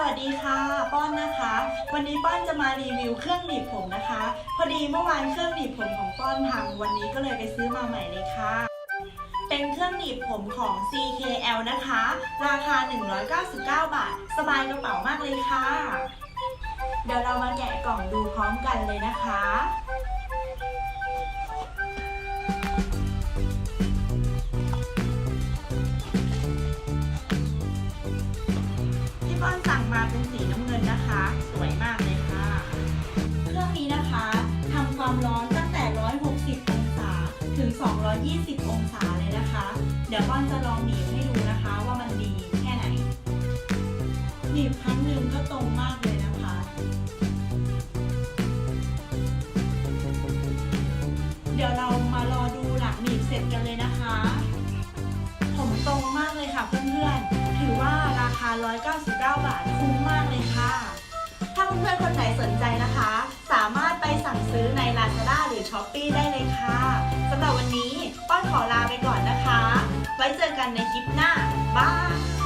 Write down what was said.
สวัสดีค่ะ ป้อนนะคะ วันนี้ป้อนจะมารีวิวเครื่องหนีบผมนะคะ พอดีเมื่อวานเครื่องหนีบผมของป้อนพังวันนี้ก็เลยไปซื้อมาใหม่เลยค่ะ เป็นเครื่องหนีบผมของ CKL นะคะ ราคา 199 บาท สบายกระเป๋ามากเลยค่ะ เดี๋ยวเรามาแกะกล่องดูพร้อมกันเลยนะคะ ถึง 220 องศาเลยนะคะ เดี๋ยวป้อนจะลองหนีบให้ดูนะคะว่ามันดีแค่ไหน หนีบครั้งหนึ่งก็ตรงมากเลยนะคะ เดี๋ยวเรามารอดูหลังหนีบเสร็จกันเลยนะคะ ผมตรงมากเลยค่ะเพื่อนๆ ถือว่าราคา 199 บาทคุ้มมากเลยค่ะ ถ้าเพื่อนๆคนไหนสนใจนะคะ สามารถไปสั่งซื้อใน Lazada หรือ Shopee ได้เลย สำหรับวันนี้ป้อนขอลาไปก่อนนะคะ ไว้เจอกันในคลิปหน้า บาย